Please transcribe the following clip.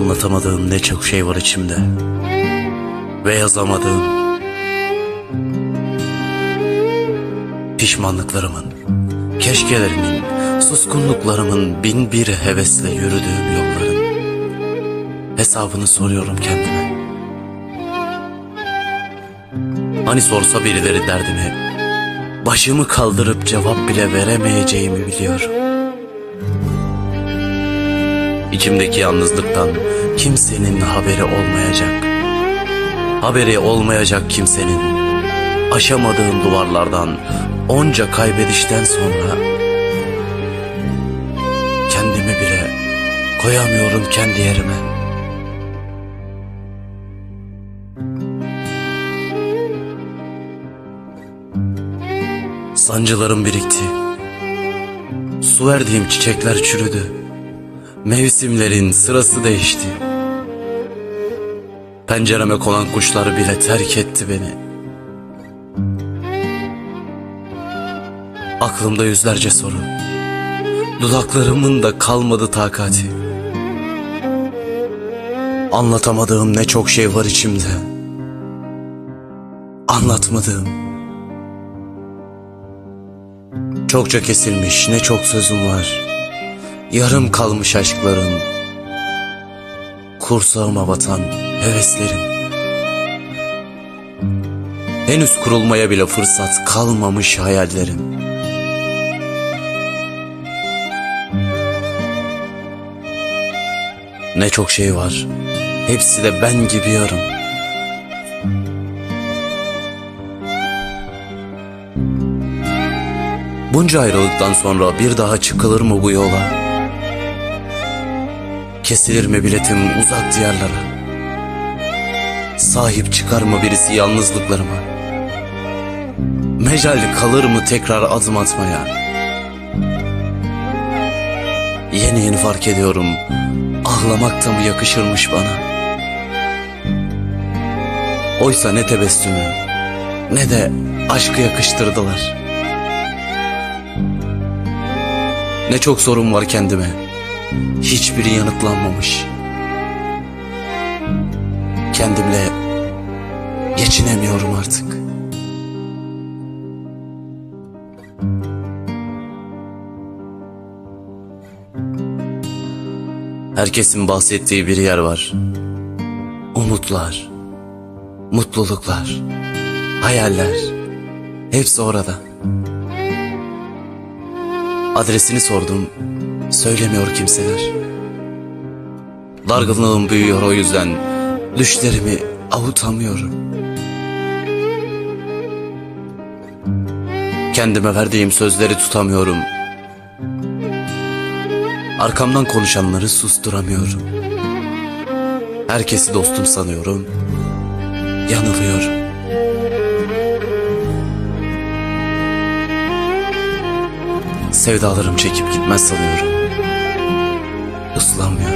Anlatamadığım ne çok şey var içimde Ve yazamadığım Pişmanlıklarımın Keşkelerimin Suskunluklarımın bin bir hevesle yürüdüğüm yolların Hesabını soruyorum kendime. Hani sorsa birileri derdimi Başımı kaldırıp cevap bile veremeyeceğimi biliyorum İçimdeki yalnızlıktan kimsenin haberi olmayacak. Haberi olmayacak kimsenin. Aşamadığım duvarlardan onca kaybedişten sonra kendimi bile koyamıyorum kendi yerime. Sancılarım birikti. Su verdiğim çiçekler çürüdü. Mevsimlerin sırası değişti. Pencereme konan kuşlar bile terk etti beni. Aklımda yüzlerce soru. Dudaklarımın da kalmadı takati. Anlatamadığım ne çok şey var içimde. Anlatmadığım. Çokça kesilmiş ne çok sözüm var. Yarım kalmış aşklarım Kursağıma batan heveslerim Henüz kurulmaya bile fırsat kalmamış hayallerim Ne çok şey var Hepsi de ben gibi yarım. Bunca ayrılıktan sonra bir daha çıkılır mı bu yola? Kesilir mi biletim uzak diyarlara? Sahip çıkar mı birisi yalnızlıklarıma? Mecali kalır mı tekrar adım atmaya? Yeni yeni fark ediyorum Ağlamak da mı yakışırmış bana? Oysa ne tebessümü Ne de aşkı yakıştırdılar Ne çok sorun var kendime Hiçbiri yanıtlanmamış. Kendimle geçinemiyorum artık. Herkesin bahsettiği bir yer var. Umutlar, mutluluklar, hayaller hepsi orada. Adresini sordum, söylemiyor kimseler. Dargınlığım büyüyor o yüzden düşlerimi avutamıyorum. Kendime verdiğim sözleri tutamıyorum. Arkamdan konuşanları susturamıyorum. Herkesi dostum sanıyorum. Yanılıyorum. Sevdalarım çekip gitmez sanıyorum. Islanmıyorum.